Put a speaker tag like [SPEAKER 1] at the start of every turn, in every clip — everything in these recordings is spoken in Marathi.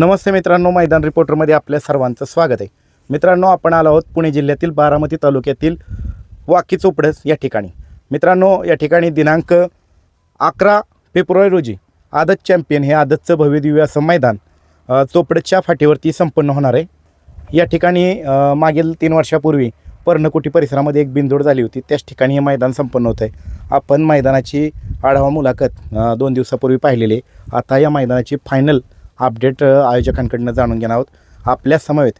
[SPEAKER 1] नमस्ते मित्रांनो मैदान रिपोर्टरमध्ये आपल्या सर्वांचं स्वागत आहे. मित्रांनो आपण आलो आहोत पुणे जिल्ह्यातील बारामती तालुक्यातील वाकी चोपडस या ठिकाणी. मित्रांनो या ठिकाणी दिनांक अकरा फेब्रुवारी रोजी आदत चॅम्पियन हे आदतचं भव्यदिव्य असं मैदान चोपडसच्या फाटीवरती संपन्न होणार आहे. या ठिकाणी मागील तीन वर्षापूर्वी पर्णकुटी परिसरामध्ये एक बिनजोड झाली होती. त्याच ठिकाणी हे मैदान संपन्न होतं आहे. आपण मैदानाची आढावा मुलाखत दोन दिवसापूर्वी पाहिलेली आता या मैदानाची फायनल अपडेट आयोजकांकडनं जाणून घेणार आहोत. आपल्या समवेत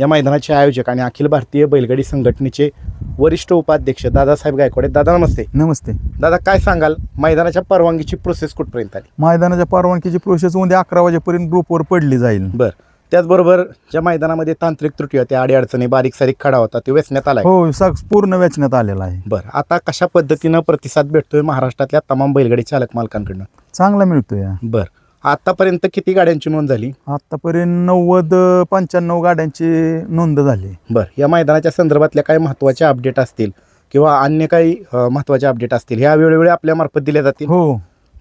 [SPEAKER 1] या मैदानाचे आयोजक आणि अखिल भारतीय बैलगाडी संघटनेचे वरिष्ठ उपाध्यक्ष दादासाहेब गायकवाड आहेत. दादा नमस्ते.
[SPEAKER 2] नमस्ते.
[SPEAKER 1] दादा काय सांगाल? मैदानाच्या परवानगीची प्रोसेस कुठपर्यंत आली?
[SPEAKER 2] मैदानाच्या परवानगीची प्रोसेस उद्या अकरा वाजेपर्यंत ग्रुपवर पडली जाईल.
[SPEAKER 1] बरं. त्याचबरोबर ज्या मैदानामध्ये तांत्रिक त्रुटी होत्या अडीअडचणी बारीक सारीक खडा होता ते वेचण्यात आला
[SPEAKER 2] हो सग पूर्ण वेचण्यात आलेला आहे.
[SPEAKER 1] बरं. आता कशा पद्धतीनं प्रतिसाद भेटतोय महाराष्ट्रातल्या तमाम बैलगाडी चालक मालकांकडनं?
[SPEAKER 2] चांगला मिळतो या
[SPEAKER 1] बरं. आतापर्यंत किती गाड्यांची नोंद झाली?
[SPEAKER 2] आतापर्यंत नव्वद पंच्याण्णव गाड्यांची नोंद झाली.
[SPEAKER 1] बरं या मैदानाच्या संदर्भातल्या काही महत्त्वाच्या अपडेट असतील किंवा अन्य काही अ, महत्त्वाचे अपडेट असतील ह्या वेळोवेळी आपल्यामार्फत दिल्या जातील?
[SPEAKER 2] हो.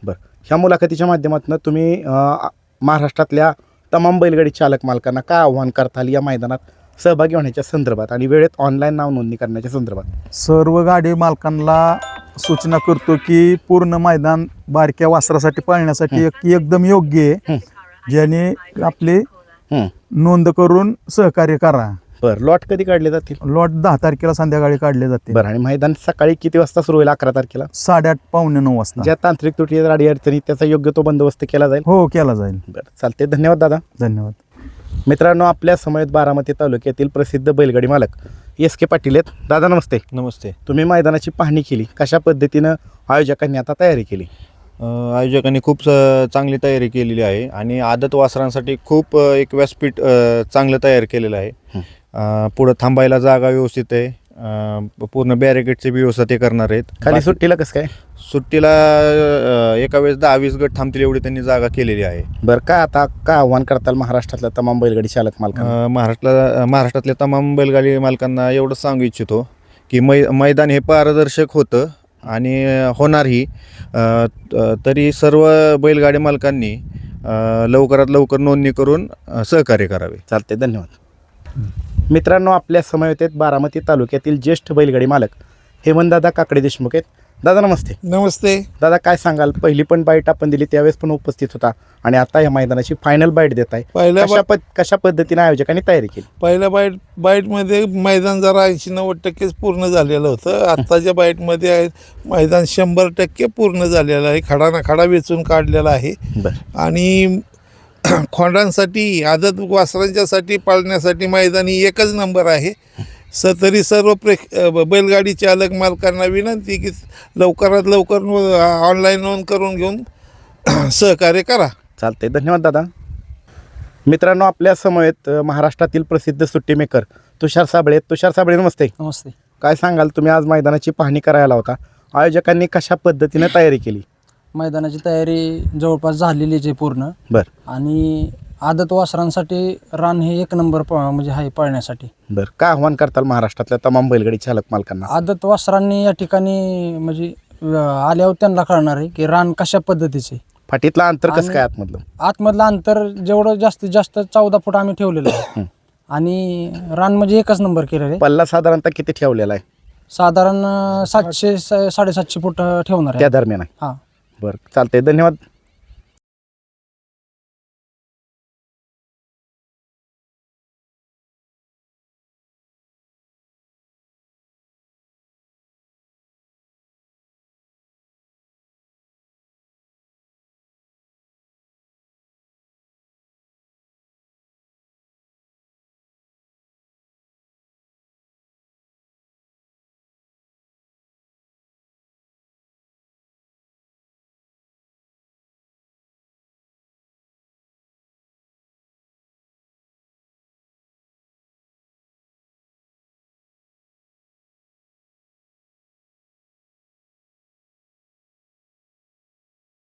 [SPEAKER 1] बरं ह्या मुलाखतीच्या माध्यमातून तुम्ही महाराष्ट्रातल्या तमाम बैलगाडी चालक मालकांना काय आव्हान करताल या मैदानात सहभागी होण्याच्या संदर्भात आणि वेळेत ऑनलाईन नाव नोंदणी करण्याच्या संदर्भात?
[SPEAKER 2] सर्व गाडी मालकांना सूचना करतो की पूर्ण मैदान बारक्या वासरासाठी पाळण्यासाठी एक एकदम योग्य आहे. ज्याने आपली. नोंद करून सहकार्य करा.
[SPEAKER 1] बरं लॉट कधी काढले जातील?
[SPEAKER 2] लॉट दहा तारखेला संध्याकाळी काढले जाते
[SPEAKER 1] बरं आणि मैदान सकाळी किती वाजता सुरू होईल? अकरा तारखेला?
[SPEAKER 2] साडेआठ पावणे नऊ वाजता.
[SPEAKER 1] ज्या तांत्रिक त्रुटी अडी अडचणी त्याचा योग्य तो बंदोबस्त केला जाईल?
[SPEAKER 2] हो केला जाईल.
[SPEAKER 1] बरं चालते धन्यवाद दादा.
[SPEAKER 2] धन्यवाद.
[SPEAKER 1] मित्रांनो आपल्या समयेत बारामती तालुक्यातील प्रसिद्ध बैलगाडी मालक एस के पाटील आहेत. दादा नमस्ते.
[SPEAKER 3] नमस्ते.
[SPEAKER 1] तुम्ही मैदानाची पाहणी केली. कशा पद्धतीनं आयोजकांनी आता तयारी केली?
[SPEAKER 3] अ, आयोजकांनी खूप स- चांगली तयारी केलेली आहे आणि आदत वासरांसाठी खूप अ, एक व्यासपीठ अ, चांगलं तयार केलेलं आहे. अ, पुढं थांबायला जागा व्यवस्थित आहे. अ, पूर्ण बॅरिकेडची व्यवस्था ते करणार आहेत.
[SPEAKER 1] खाली
[SPEAKER 3] बाकी-
[SPEAKER 1] सुट्टीला कसं काय?
[SPEAKER 3] सुट्टीला अ, एका वेळेस दहा वीस गट थांबतील एवढी त्यांनी जागा केलेली आहे.
[SPEAKER 1] बरं काय आता काय आव्हान करताल महाराष्ट्रातल्या तमाम बैलगाडी चालक मालकांना?
[SPEAKER 3] अ, महाराष्ट्राला महाराष्ट्रातल्या तमाम बैलगाडी मालकांना एवढंच सांगू इच्छितो की मै मैदान हे पारदर्शक होतं आणि होणारही अ, त- तरी सर्व बैलगाडी मालकांनी अ, लवकरात लवकर नोंदणी करून अ, सहकार्य करावे.
[SPEAKER 1] चालते धन्यवाद. मित्रांनो आपल्या समवेत बारामती तालुक्यातील ज्येष्ठ बैलगाडी मालक हेमंतदादा काकडे देशमुख आहेत. दादा नमस्ते.
[SPEAKER 4] नमस्ते.
[SPEAKER 1] दादा काय सांगाल? पहिली पण बाईट आपण दिली त्यावेळेस पण उपस्थित होता आणि आता या मैदानाची फायनल बाईट देत आहे.
[SPEAKER 4] पहिल्या
[SPEAKER 1] कशा पद कशा पद्धतीने आयोजकांनी तयारी केली?
[SPEAKER 4] पहिल्या बाईट बाईटमध्ये मैदान जरा ऐंशी नव्वद टक्केच पूर्ण झालेलं होतं. आत्ताच्या बाईटमध्ये आहे मैदान शंभर टक्के पूर्ण झालेलं आहे. खडा ना खडा वेचून काढलेला आहे. आणि खोंडांसाठी आदत वासरांच्यासाठी पाळण्यासाठी मैदान ही एकच नंबर आहे. स तरी सर्व प्रेक्ष बैलगाडी चालक मालकांना विनंती की लवकरात लवकर ऑनलाईन नोंद करून घेऊन सहकार्य करा.
[SPEAKER 1] चालते धन्यवाद दादा. मित्रांनो आपल्या समवेत महाराष्ट्रातील प्रसिद्ध सुट्टी मेकर तुषार साबळे आहेत. तुषार साबळे नमस्ते.
[SPEAKER 5] नमस्ते.
[SPEAKER 1] काय सांगाल? तुम्ही आज मैदानाची पाहणी करायला होता. आयोजकांनी कशा पद्धतीने तयारी केली?
[SPEAKER 5] मैदानाची तयारी जवळपास झालेलीच आहे पूर्ण.
[SPEAKER 1] बरं.
[SPEAKER 5] आणि आदत वासरांसाठी रान हे एक नंबर प म्हणजे आहे पळण्यासाठी.
[SPEAKER 1] बरं. काय आव्हान करताल महाराष्ट्रातल्या तमाम बैलगाडी चालक मालकांना?
[SPEAKER 5] आदत वासरांनी या ठिकाणी म्हणजे अं, आल्यावर त्यांना कळणार आहे की रान कशा पद्धतीचे.
[SPEAKER 1] फाटीतलं अंतर कसं
[SPEAKER 5] आणि-
[SPEAKER 1] काय आतमधलं?
[SPEAKER 5] आतमधलं अंतर जेवढं जास्तीत जास्त चौदा फूट आम्ही ठेवलेलं आहे. आणि रान म्हणजे एकच नंबर केलेलं आहे.
[SPEAKER 1] पल्ला साधारणतः किती ठेवलेला आहे?
[SPEAKER 5] साधारण अं, सातशे स- साडेसातशे फूट अं, ठेवणार
[SPEAKER 1] त्या
[SPEAKER 5] आहे
[SPEAKER 1] दरम्यान आहे.
[SPEAKER 5] हां.
[SPEAKER 1] बरं चालतंय. धन्यवाद.